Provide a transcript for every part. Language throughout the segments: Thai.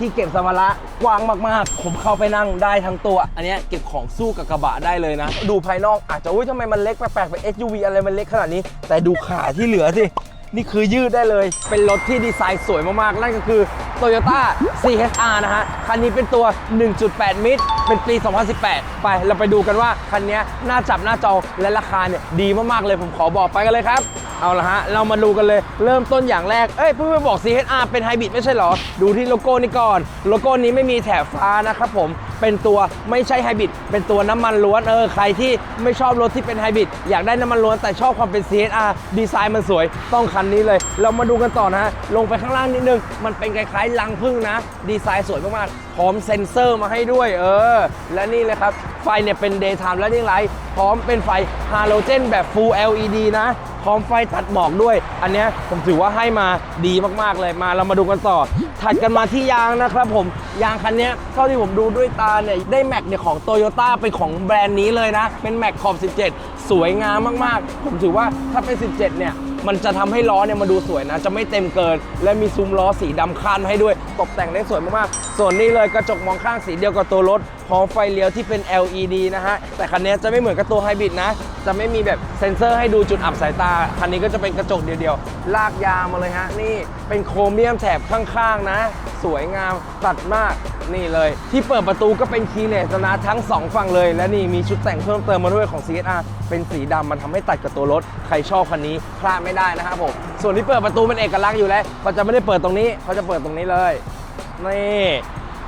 ที่เก็บสัมภาระกว้างมากๆ ผมเข้าไปนั่งได้ทั้งตัว อันนี้เก็บของสู้กับกระบะได้เลยนะ ดูภายนอกอาจจะอุ้ยทำไมมันเล็กแปลกๆเป็น SUV อะไรมันเล็กขนาดนี้ แต่ดูขาที่เหลือสินี่คือยืดได้เลย เป็นรถที่ดีไซน์สวยมากๆ นั่นก็คือ Toyota CHR นะฮะ คันนี้เป็นตัว 1.8 มิตร เป็นปี 2018 ไป เราไปดูกันว่า คันนี้หน้าจับหน้าจอและราคาเนี่ยดีมากๆเลย ผมขอบอกไปกันเลยครับ เอาละฮะ เรามาดูกันเลยเริ่มต้นอย่างแรก เอ้ยเพิ่งไปบอก CHR เป็นไฮบริดไม่ใช่หรอ ดูที่โลโก้นี้ก่อน โลโก้นี้ไม่มีแถบฟ้านะครับผมเป็นตัวไม่ใช่ไฮบริดเป็นตัวน้ำมันล้วนเออใครที่ไม่ชอบรถที่เป็นไฮบริดอยากได้น้ำมันล้วนแต่ชอบความเป็น CHR ดีไซน์มันสวยต้องคันนี้เลย เรามาดูกันต่อนะฮะลงไปข้างล่างนิดนึง มันเป็นคล้ายๆลังพึ่งนะ ดีไซน์สวยมากๆพร้อมเซ็นเซอร์มาให้ด้วย เออ และนี่เลยครับ ไฟเนี่ยเป็น daytime และนี่ไลท์พร้อมเป็นไฟฮาโลเจนแบบ full LED นะ พร้อมไฟตัดหมอกด้วย อันเนี้ยผมถือว่าให้มาดีมากๆเลยมาเรามาดูกันต่อ ถัดกันมาที่ยางนะครับผมยางคันเนี้ยเท่าที่ผมดูด้วยตาเนี่ยได้แม็กเนี่ยของโตโยต้าเป็นของแบรนด์นี้เลยนะ เป็นแม็กขอบ 17 สวยงามมากๆ ผมถือว่าถ้าเป็น 17 เนี่ย มันจะทำให้ล้อเนี่ยมาดูสวยนะ จะไม่เต็มเกิน และมีซุ้มล้อสีดำคานมาให้ด้วย ตกแต่งได้สวยมากๆ ส่วนนี้เลยกระจกมองข้างสีเดียวกับตัวรถพร้อมไฟเลี้ยวที่เป็น LED นะฮะ แต่คันนี้จะไม่เหมือนกับตัวไฮบริดนะ จะไม่มีแบบเซ็นเซอร์ให้ดูจุดอับสายตา คันนี้ก็จะเป็นกระจกเดียวๆ ลากยาวมาเลยฮะ นี่เป็นโครเมียมแถบข้างๆนะ สวยงามตัดมาก นี่เลย ที่เปิดประตูก็เป็นคีย์เลสนะทั้งสองฝั่งเลย และนี่มีชุดแต่งเพิ่มเติมมาด้วยของ CSR เป็นสีดำมันทำให้ตัดกับตัวรถ ใครชอบคันนี้พลาดไม่ได้นะครับผม ส่วนที่เปิดประตูเป็นเอกลักษณ์อยู่แล้วเขาจะไม่ได้เปิดตรงนี้เขาจะเปิดตรงนี้เลยนี่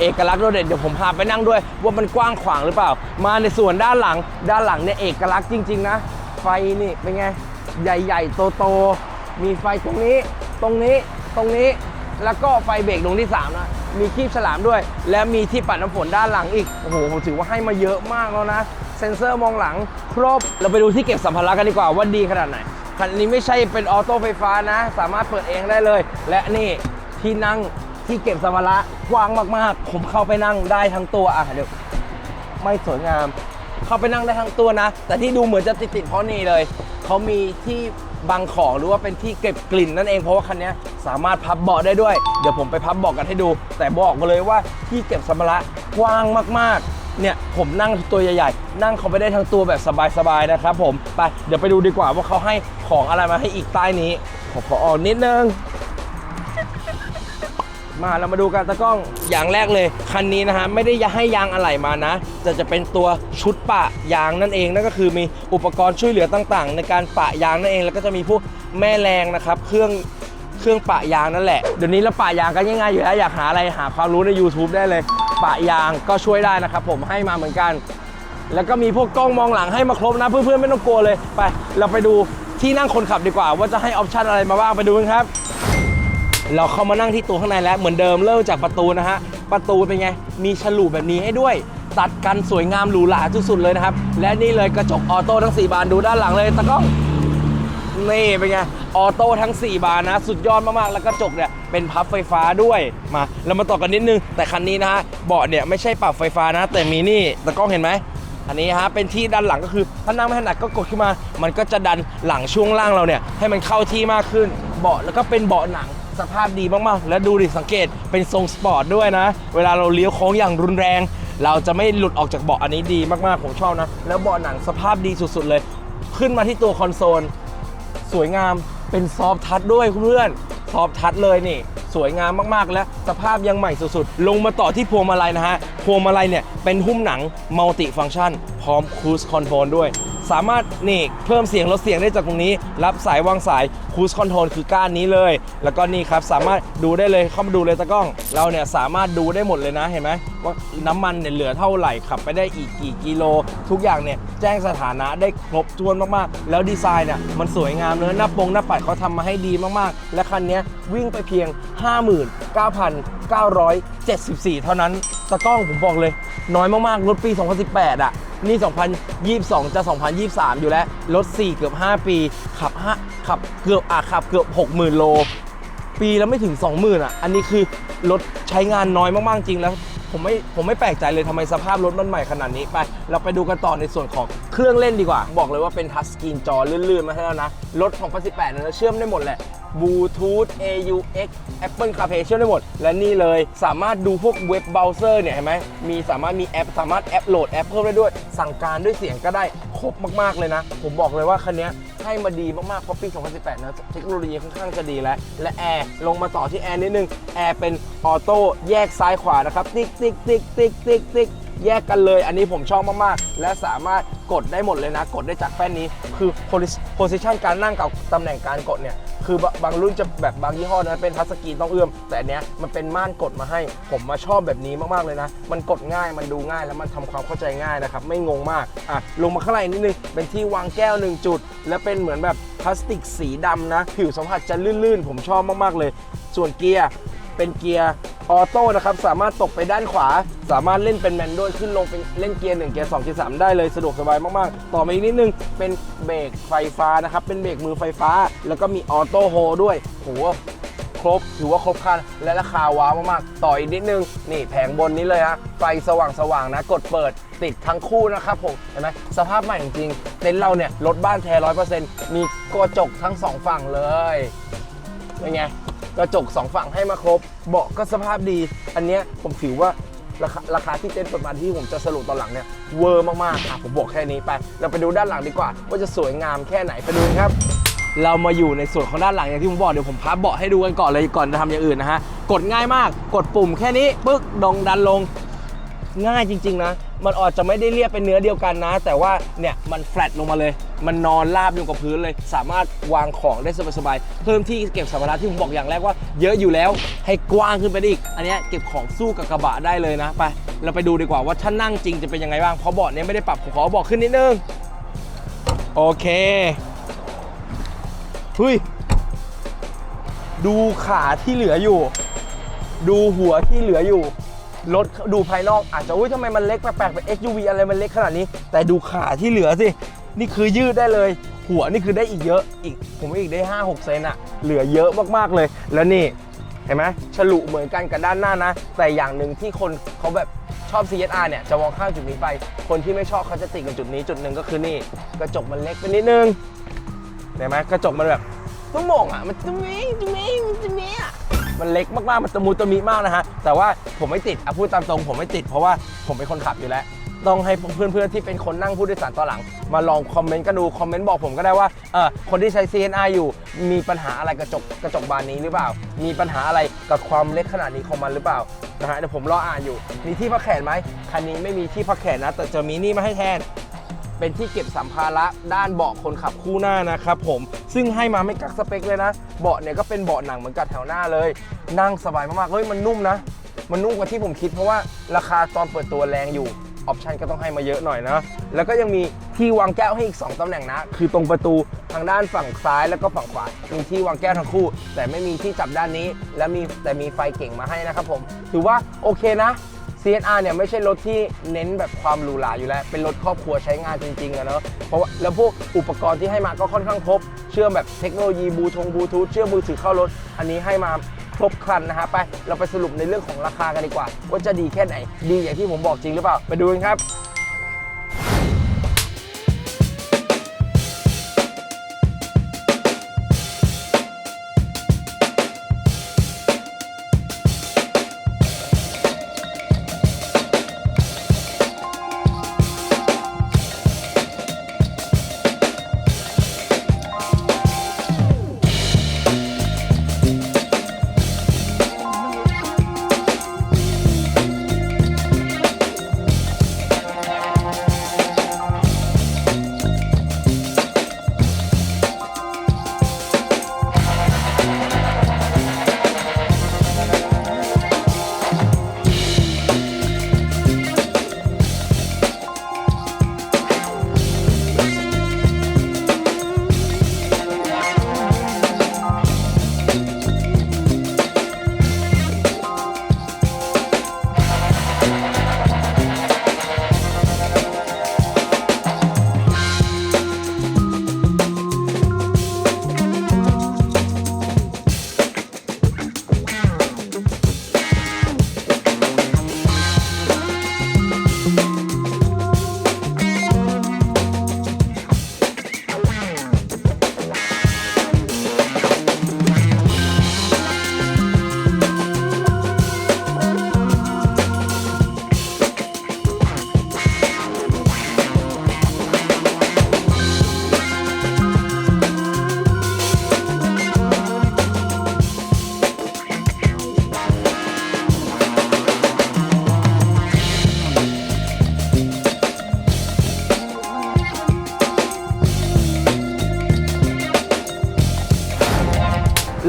เอกลักษณ์โดดเด่นเดี๋ยวผมพาไปนั่งด้วย ว่ามันกว้างขวางหรือเปล่า มาในส่วนด้านหลัง ด้านหลังเนี่ยเอกลักษณ์จริง ๆ นะ ไฟนี่เป็นไง ใหญ่ ๆ โต ๆ มีไฟตรงนี้ ตรงนี้ ตรงนี้ แล้วก็ไฟเบรกดวงที่3นะมีคีบฉลามด้วย และมีที่ปัดน้ำฝนด้านหลังอีก โอ้โหผมถือว่าให้มาเยอะมากแล้วนะ เซ็นเซอร์มองหลังครบ เราไปดูที่เก็บสัมภาระกันดีกว่าว่าดีขนาดไหน คันนี้ไม่ใช่เป็นออโต้ไฟฟ้านะ สามารถเปิดเองได้เลย และนี่ที่นั่งที่เก็บสัมภาระกว้างมากๆ ผมเข้าไปนั่งได้ทั้งตัวอะเดี๋ยวไม่สวยงาม เข้าไปนั่งได้ทั้งตัวนะ แต่ที่ดูเหมือนจะติดๆเพราะนี่เลย เขามีที่ บังของหรือว่าเป็นที่เก็บกลิ่นนั่นเองเพราะว่าคันนี้สามารถพับเบาะได้ด้วย เดี๋ยวผมไปพับเบาะกันให้ดู แต่บอกมาเลยว่าที่เก็บสัมภาระกว้างมากๆ เนี่ยผมนั่งตัวใหญ่ๆ นั่งเขาไปได้ทั้งตัวแบบสบายๆนะครับผมไปเดี๋ยวไปดูดีกว่าว่าเขาให้ของอะไรมาให้อีกใต้นี้ขอขอออกนิดนึง มาเรามาดูกันตะกล้องอย่างแรกเลย คันนี้นะฮะไม่ได้ให้ยางอะไหล่มานะแต่จะเป็นตัวชุดปะยางนั่นเองนั่นก็คือมีอุปกรณ์ช่วยเหลือต่างๆ ในการปะยางนั่นเอง แล้วก็จะมีพวกแม่แรงนะครับ เครื่องเครื่องปะยางนั่นแหละเดี๋ยวนี้เราปะยางกันง่ายๆอยู่แล้วอยากหาอะไรหาความรู้ใน YouTube ได้เลย ปะยางก็ช่วยได้นะครับผมให้มาเหมือนกัน แล้วก็มีพวกกล้องมองหลังให้มาครบนะเพื่อนๆไม่ต้องกลัวเลยไป เราไปดูที่นั่งคนขับดีกว่า ว่าจะให้ออปชันอะไรมาบ้างไปดูกันครับ เราเข้ามานั่งที่ตัวข้างในแล้วเหมือนเดิมเริ่มจากประตูนะฮะประตูเป็นไงมีฉลุแบบนี้ให้ด้วย ตัดกันสวยงามหรูหราสุดๆเลยนะครับ และนี่เลยกระจกออโต้ทั้ง 4 บานดูด้านหลังเลยตะก้องนี่เป็นไงออโต้ทั้ง 4 บานนะ สุดยอดมากๆ แล้วกระจกเนี่ยเป็นพับไฟฟ้าด้วยมาเรามาต่อกันนิดนึง แต่คันนี้นะฮะเบาะเนี่ยไม่ใช่ปรับไฟฟ้านะ แต่มีนี่ตะก้องเห็นไหมอันนี้ฮะเป็นที่ด้านหลังก็คือถ้านั่งไม่ถนัดก็กดขึ้นมา มันก็จะดันหลังช่วงล่างเราเนี่ยให้มันเข้าที่มากขึ้น เบาะแล้วก็เป็นเบาะหนัง สภาพดีมากๆ แล้วดูดิสังเกตเป็นทรงสปอร์ตด้วยนะ เวลาเราเลี้ยวโค้งอย่างรุนแรง เราจะไม่หลุดออกจากเบาะอันนี้ดีมากๆ ผมชอบนะ แล้วเบาะหนังสภาพดีสุดๆเลย ขึ้นมาที่ตัวคอนโซล สวยงามเป็นซอฟทัชด้วยคุณเพื่อนซอฟทัชเลยนี่ สวยงามมากๆ และสภาพยังใหม่สุดๆ ลงมาต่อที่พวงมาลัยนะฮะพวงมาลัยเนี่ยเป็นหุ้มหนังมัลติฟัง c t ชัน พร้อมค i ู e คอนโทรลด้วย สามารถนี่เพิ่มเสียงลดเสียงได้จากตรงนี้ รับสายวางสายค i ู e คอนโทรลคือก้านนี้เลย แล้วก็นี่ครับสามารถดูได้เลยเข้ามาดูเลยตะกล้อง เราเนี่ยสามารถดูได้หมดเลยนะเห็นไหมว่าน้ำมันเนี่ยเหลือเท่าไหร่ขับไปได้อีกกี่กิโล ทุกอย่างเนี่ยแจ้งสถานะได้ครบถ้วนมากๆ แล้วดีไซน์เนี่ยมันสวยงามเนื้อหน้าปงหน้าปัดเขาทำมาให้ดีมากๆ และคันนี้วิ่งไปเพียง 59,974 เท่านั้นตะกล้องผมบอกเลย น้อยมากๆรถปี 2018อะ นี่ 2022 จะ 2023 อยู่แล้ว รถ 4 เกือบ 5 ปี ขับ5ขับเกือบอะขับเกือบ 60,000 โล ปีแล้วไม่ถึง 20,000 อะ อันนี้คือรถใช้งานน้อยมาก ๆ จริงแล้วผมไม่ผมไม่แปลกใจเลยทำไมสภาพรถมันใหม่ขนาดนี้ไป เราไปดูกันต่อในส่วนของเครื่องเล่นดีกว่า บอกเลยว่าเป็นทัชสกรีนจอลื่นๆ มาให้แล้วนะ รถของพันสิบแปดเนี่ยเชื่อมได้หมดแหละ บลูทูธ AUX Apple CarPlay เชื่อมได้หมด และนี่เลยสามารถดูพวกเว็บเบราว์เซอร์เนี่ยเห็นไหมมีสามารถมีแอป สามารถแอปโหลดแอปเพิ่มได้ด้วย สั่งการด้วยเสียงก็ได้ครบมากๆเลยนะ ผมบอกเลยว่าคันนี้ให้มาดีมากๆเพราะปี 2018 นะเทคโนโลยีค่อนข้างจะดีแล้ว และแอร์ลงมาต่อที่แอร์นิดนึงแอร์เป็นออโต้แยกซ้ายขวานะครับติ๊กติ๊กติ๊กติ๊กติ๊กติ๊กแยกกันเลย อันนี้ผมชอบมาก ๆ และสามารถกดได้หมดเลยนะ กดได้จากแป้นนี้ คือ position การนั่งกับตำแหน่งการกดเนี่ย คือบางรุ่นจะแบบบางยี่ห้อนะเป็นทัชสกรีนต้องเอื้อม แต่อันเนี้ยมันเป็นม่านกดมาให้ ผมมาชอบแบบนี้มากๆเลยนะ มันกดง่ายมันดูง่ายแล้วมันทำความเข้าใจง่ายนะครับ ไม่งงมากอะลงมาข้างในนิดนึง เป็นที่วางแก้วหนึ่งจุด และเป็นเหมือนแบบพลาสติกสีดำนะ ผิวสัมผัสจะลื่นๆ ผมชอบมากๆเลย ส่วนเกียร์ เป็นเกียร์ออโต้นะครับสามารถตกไปด้านขวา สามารถเล่นเป็นแมนด้วยขึ้นลงเป็นเล่นเกียร์1เกียร์2เกียร์3ได้เลยสะดวกสบายมากๆ ต่อมาอีกนิดนึงเป็นเบรกไฟฟ้านะครับเป็นเบรกมือไฟฟ้า แล้วก็มีออโต้โฮด้วยโหครบถือว่าครบครันและราคาว้าวมากๆ ต่ออีกนิดนึง นี่แผงบนนี้เลยฮะไฟสว่างๆนะ กดเปิดติดทั้งคู่นะครับผมเห็นไหมสภาพใหม่จริงๆเต็นท์เราเนี่ยรถบ้านแท้ร้อยเปอร์เซ็นต์มีกระจกทั้งสองฝั่งเลยเป็นไง กระจกสองฝั่งให้มาครบ เบาะก็สภาพดี อันเนี้ยผมถือว่าราคาราคาที่เต้นประมาณที่ผมจะสรุปตอนหลังเนี่ยเวอร์มากๆอะผมบอกแค่นี้ไป เราไปดูด้านหลังดีกว่า ว่าจะสวยงามแค่ไหนไปดูกันครับ เรามาอยู่ในส่วนของด้านหลังอย่างที่ผมบอกเดี๋ยวผมพับเบาะให้ดูกันก่อนเลยก่อนจะทำอย่างอื่นนะฮะกดง่ายมากกดปุ่มแค่นี้ปึ๊กดองดันลงง่ายจริง ๆ นะ มันอาจจะไม่ได้เรียบเป็นเนื้อเดียวกันนะ แต่ว่าเนี่ยมันแฟลตลงมาเลย มันนอนราบอยู่กับพื้นเลย สามารถวางของได้สบายๆเพิ่มที่เก็บสัมภาระที่ผมบอกอย่างแรกว่าเยอะอยู่แล้วให้กว้างขึ้นไปอีก อันนี้เก็บของสู้กับกระบะได้เลยนะไปเราไปดูดีกว่าว่าถ้านั่งจริงจะเป็นยังไงบ้างเพราะเบาะเนี้ยไม่ได้ปรับขอเบาะขึ้นนิดนึงโอเคเฮ้ยดูขาที่เหลืออยู่ ดูหัวที่เหลืออยู่ รถดูภายนอกอาจจะอุ้ยทำไมมันเล็กแปลกๆเป็น SUV อะไรมันเล็กขนาดนี้ แต่ดูขาที่เหลือสิ นี่คือยืดได้เลย หัวนี่คือได้อีกเยอะอีก ผมว่าอีกได้ 5-6 เซนอะเหลือเยอะมากๆเลย แล้วนี่เห็นไหมฉลุเหมือนกันกับด้านหน้านะ แต่อย่างหนึ่งที่คนเขาแบบชอบ CSR เนี่ยจะมองข้ามจุดนี้ไป คนที่ไม่ชอบเขาจะติดกับจุดนี้จุดหนึ่งก็คือนี่ กระจกมันเล็กไปนิดนึงเห็นไหมกระจกมันแบบต้องมองอะมันจะมีจะมีมันจะมีอะ มันเล็กมากๆ มันตะมูตะมิมากนะฮะ แต่ว่าผมไม่ติดอะพูดตามตรงผมไม่ติดเพราะว่าผมเป็นคนขับอยู่แล้ว ต้องให้เพื่อนๆที่เป็นคนนั่งผู้โดยสารต่อหลัง มาลองคอมเมนต์กันดูคอมเมนต์บอกผมก็ได้ว่าเออคนที่ใช้ CNR อยู่ มีปัญหาอะไรกระจกกระจกบานนี้หรือเปล่า มีปัญหาอะไรกับความเล็กขนาดนี้ของมันหรือเปล่านะฮะเดี๋ยวผมรออ่านอยู่ มีที่พักแขนไหมคันนี้ไม่มีที่พักแขนนะ แต่จะมีนี่มาให้แทน เป็นที่เก็บสัมภาระด้านเบาะคนขับคู่หน้านะครับผมซึ่งให้มาไม่กักสเปคเลยนะ เบาะเนี่ยก็เป็นเบาะหนังเหมือนกับแถวหน้าเลย นั่งสบายมากๆเฮ้ยมันนุ่มนะ มันนุ่มกว่าที่ผมคิดเพราะว่าราคาตอนเปิดตัวแรงอยู่ออปชันก็ต้องให้มาเยอะหน่อยนะแล้วก็ยังมีที่วางแก้วให้อีก 2ตำแหน่งนะ คือตรงประตูทางด้านฝั่งซ้ายแล้วก็ฝั่งขวา มีที่วางแก้วทั้งคู่ แต่ไม่มีที่จับด้านนี้ และมีแต่มีไฟเก่งมาให้นะครับผม ถือว่าโอเคนะ CNR เนี่ยไม่ใช่รถที่เน้นแบบความหรูหราอยู่แล้ว เป็นรถครอบครัวใช้งานจริงๆอะเนาะเพราะว่าแล้วพวกอุปกรณ์ที่ให้มาก็ค่อนข้างครบ เชื่อมแบบเทคโนโลยีบลูทงบลูทูธเชื่อมมือถือเข้ารถ อันนี้ให้มาครบครันนะฮะไปเราไปสรุปในเรื่องของราคากันดีกว่า ว่าจะดีแค่ไหนดีอย่างที่ผมบอกจริงหรือเปล่าไปดูกันครับ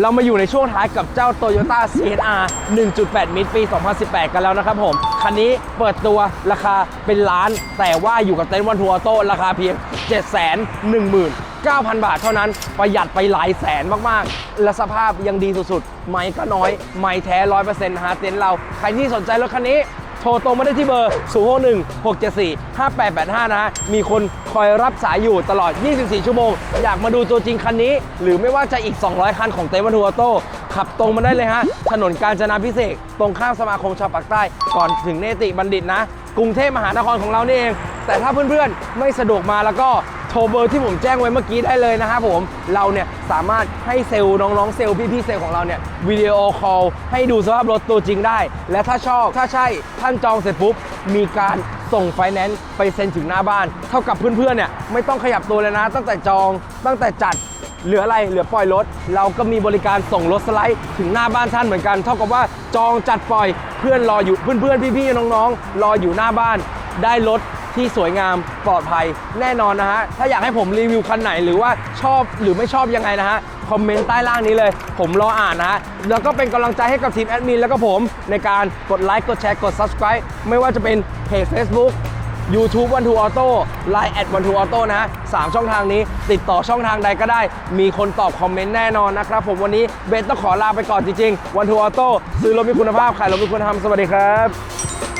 เรามาอยู่ในช่วงท้ายกับเจ้า Toyota CHR 1.8 มิตรปี 2018 กันแล้วนะครับผม คันนี้เปิดตัวราคาเป็นล้าน แต่ว่าอยู่กับเต็นท์วันทัวร์โต้ราคาเพียง 719,000 บาทเท่านั้นประหยัดไปหลายแสนมาก ๆ และสภาพยังดีสุด ๆ ไม่ก็น้อย ไม่แท้100%นะฮะเต็นท์เรา ใครที่สนใจรถคันนี้ โทรตรงมาได้ที่เบอร์ 0 6 1 6 7 4 5 8 8 5 นะฮะ มีคนคอยรับสายอยู่ตลอด 24 ชั่วโมง อยากมาดูตัวจริงคันนี้ หรือไม่ว่าจะอีก 200 คันของเต็มวันทัวร์โต้ขับตรงมาได้เลยฮะ ถนนกาญจนาพิเศษกตรงข้ามสมาคมชาวปากใต้ ก่อนถึงเนติบัณฑิตนะ กรุงเทพมหานครของเรานี่เอง แต่ถ้าเพื่อนๆ ไม่สะดวกมาแล้วก็ โทรเบอร์ที่ผมแจ้งไว้เมื่อกี้ได้เลยนะครับผมเราเนี่ยสามารถให้เซลล์น้องๆเซลล์พี่ๆเซลล์ของเราเนี่ยวิดีโอคอลให้ดูสภาพรถตัวจริงได้ และถ้าชอบถ้าใช่ท่านจองเสร็จปุ๊บมีการส่งไฟแนนซ์ไปเซ็นถึงหน้าบ้าน เท่ากับเพื่อนๆเนี่ยไม่ต้องขยับตัวเลยนะ ตั้งแต่จองตั้งแต่จัดเหลืออะไรเหลือปล่อยรถ เราก็มีบริการส่งรถสไลด์ถึงหน้าบ้านท่านเหมือนกัน เท่ากับว่าจองจัดปล่อยเพื่อนรออยู่เพื่อนๆพี่ๆน้องๆ รออยู่หน้าบ้านได้รถ ที่สวยงามปลอดภัยแน่นอนนะฮะ ถ้าอยากให้ผมรีวิวคันไหนหรือว่าชอบหรือไม่ชอบยังไงนะฮะ คอมเมนต์ใต้ล่างนี้เลย ผมรออ่านนะฮะ แล้วก็เป็นกำลังใจให้กับทีมแอดมินแล้วก็ผมในการกดไลค์กดแชร์กด subscribe ไม่ว่าจะเป็นเพจ Facebook YouTube One Two Auto Line at One Two Auto นะฮะสามช่องทางนี้ ติดต่อช่องทางใดก็ได้ มีคนตอบคอมเมนต์แน่นอนนะครับ ผมวันนี้เบนต้องขอลาไปก่อนจริงๆ One Two Auto ซื้อรถมีคุณภาพ ขายรถมีคุณธรรมสวัสดีครับ